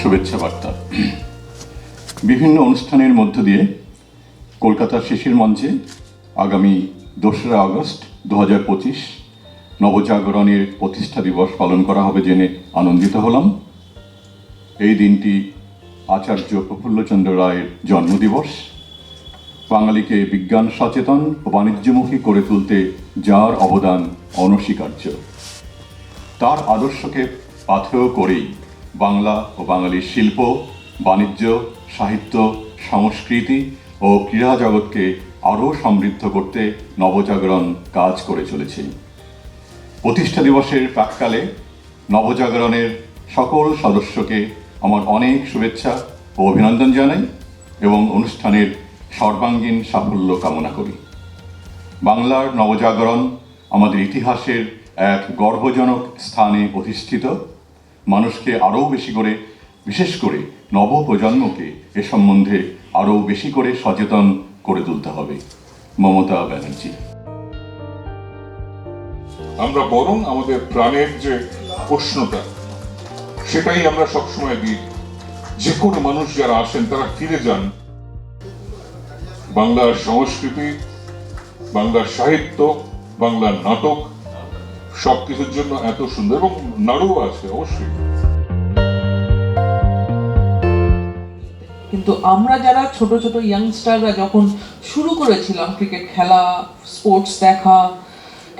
শুভেচ্ছা বার্তা। বিভিন্ন অনুষ্ঠানের মধ্য দিয়ে কলকাতার শিশির মঞ্চে আগামী দোসরা আগস্ট দু হাজার পঁচিশ নবজাগরণের প্রতিষ্ঠা দিবস পালন করা হবে জেনে আনন্দিত হলাম। এই দিনটি আচার্য প্রফুল্লচন্দ্র রায়ের জন্মদিবস। বাঙালিকে বিজ্ঞান সচেতন ও বাণিজ্যমুখী করে তুলতে যার অবদান অনস্বীকার্য। তার আদর্শকে পাথেয় করেই বাংলা ও বাঙালির শিল্প, বাণিজ্য, সাহিত্য, সংস্কৃতি ও ক্রীড়া জগৎকে আরও সমৃদ্ধ করতে নবজাগরণ কাজ করে চলেছে। প্রতিষ্ঠা দিবসের প্রাককালে নবজাগরণের সকল সদস্যকে আমার অনেক শুভেচ্ছা ও অভিনন্দন জানাই এবং অনুষ্ঠানের সর্বাঙ্গীন সাফল্য কামনা করি। বাংলার নবজাগরণ আমাদের ইতিহাসের এক গর্বজনক স্থানে প্রতিষ্ঠিত। মানুষকে আরও বেশি করে, বিশেষ করে নবপ্রজন্মকে এ সম্বন্ধে আরও বেশি করে সচেতন করে তুলতে হবে। মমতা ব্যানার্জি। আমরা বরং আমাদের প্রাণের যে প্রশ্নটা, সেটাই আমরা সবসময় দিই। যে কোনো মানুষ যারা আসেন, তারা ফিরে যান। বাংলার সংস্কৃতি বাংলার সাহিত্য বাংলার নাটক, সবকিছুর জন্য এত সুন্দর এবং নাড়ুও আছে, অবশ্যই। কিন্তু আমরা যারা ছোট ছোট ইয়াংস্টাররা যখন শুরু করেছিলাম ক্রিকেট খেলা স্পোর্টস দেখা,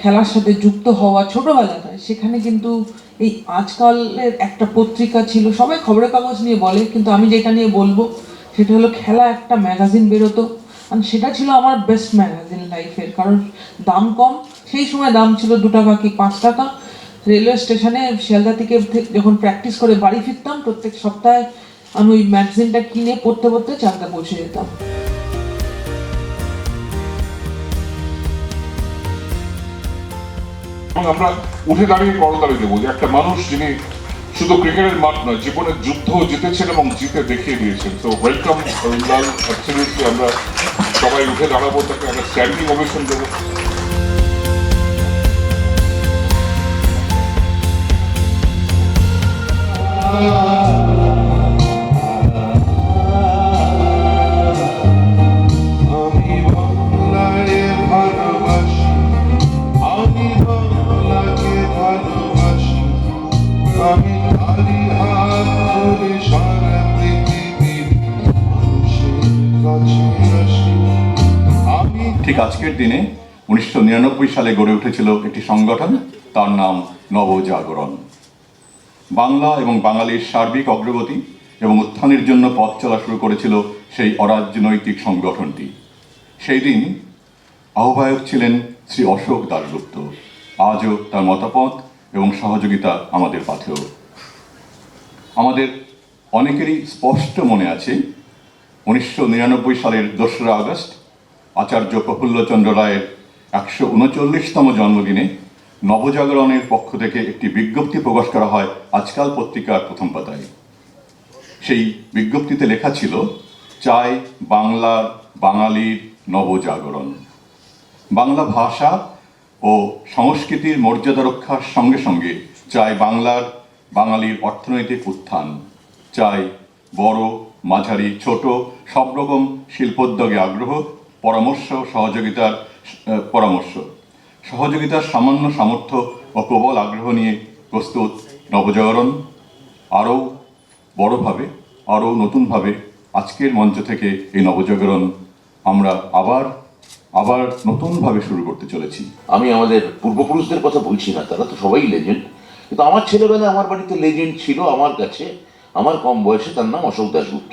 খেলার সাথে যুক্ত হওয়া ছোটবেলাটায়, সেখানে কিন্তু এই আজকালের একটা পত্রিকা ছিল, সবাই খবরের কাগজ নিয়ে বলে, কিন্তু আমি যেটা নিয়ে বলব, সেটা হলো খেলা একটা ম্যাগাজিন বেরোতো। আর সেটা ছিল আমার বেস্ট ম্যাগাজিন লাইফের কারণ দাম কম, সেই সময় দাম ছিল দু টাকা কি পাঁচ টাকা। রেলওয়ে স্টেশনে শিয়ালদা থেকে যখন প্র্যাকটিস করে বাড়ি ফিরতাম, প্রত্যেক সপ্তাহে আমি ওই ম্যাগাজিনটা কিনে পড়তে পড়তে চাকদা পৌঁছে যেতাম। এবং আমরা উঠে দাঁড়িয়ে করদারি দেবো যে একটা মানুষ যিনি শুধু ক্রিকেটের মাঠ নয়, জীবনের যুদ্ধ জিতেছেন এবং জিতে দেখিয়ে দিয়েছেন। তো ওয়েলকাম অরিন্দাল অ্যাবসলিউটলি আমরা সবাই উঠে দাঁড়াবো তাকে একটা স্ট্যান্ডিং ওভেশন দেবো। আমি আজকের দিনে উনিশশো নিরানব্বই সালে গড়ে উঠেছিল একটি সংগঠন, তার নাম নবজাগরণ। বাংলা এবং বাঙালির সার্বিক অগ্রগতি এবং উত্থানের জন্য পথ চলা শুরু করেছিল সেই অরাজনৈতিক সংগঠনটি। সেই দিন আহ্বায়ক ছিলেন শ্রী অশোক দাশগুপ্ত। আজও তার মতামত এবং সহযোগিতা আমাদের পাথেও আমাদের অনেকেরই স্পষ্ট মনে আছে, উনিশশো নিরানব্বই সালের দোসরা আগস্ট আচার্য প্রফুল্লচন্দ্র রায়ের একশো উনচল্লিশতম জন্মদিনে নবজাগরণের পক্ষ থেকে একটি বিজ্ঞপ্তি প্রকাশ করা হয় আজকাল পত্রিকার প্রথম পাতায়। সেই বিজ্ঞপ্তিতে লেখা ছিল, চাই বাংলার বাঙালির নবজাগরণ। বাংলা ভাষা ও সংস্কৃতির মর্যাদা রক্ষার সঙ্গে সঙ্গে চাই বাংলার বাঙালির অর্থনৈতিক উত্থান। চাই বড়, মাঝারি, ছোট, সব রকম শিল্পোদ্যোগে আগ্রহ পরামর্শ, সহযোগিতার পরামর্শ। সহযোগিতার সামান্য সামর্থ্য ও প্রবল আগ্রহ নিয়ে প্রস্তুত নবজাগরণ আরও বড়ভাবে, আরও নতুনভাবে আজকের মঞ্চ থেকে এই নবজাগরণ আমরা আবার আবার নতুনভাবে শুরু করতে চলেছি। আমি আমাদের পূর্বপুরুষদের কথা বলছি না, তারা তো সবাই লেজেন্ড কিন্তু আমার ছেলেবেলায় আমার বাড়িতে লেজেন্ড ছিল আমার কাছে। আমার কম বয়সে তার নাম অশোক দাশগুপ্ত।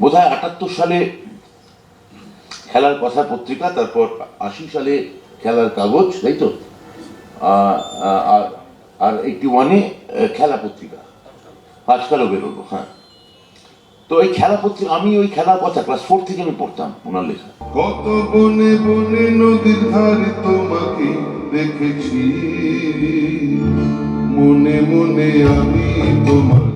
বোধ হয় আটাত্তর সালে খেলার কথা পত্রিকা, তারপর আশি সালে খেলার কাগজ, তাই তো? আর আর এইটি ওয়ানে খেলা পত্রিকা। আজকালও বেরোলো হ্যাঁ। তো এই খেলা পত্রিকা, আমি ওই খেলার কথা, ক্লাস ফোর থেকে আমি পড়তাম ওনার লেখা। কত বনে বনে নদীর ধারে তোমাকে দেখেছি। মনে মনে আমি তোমাকে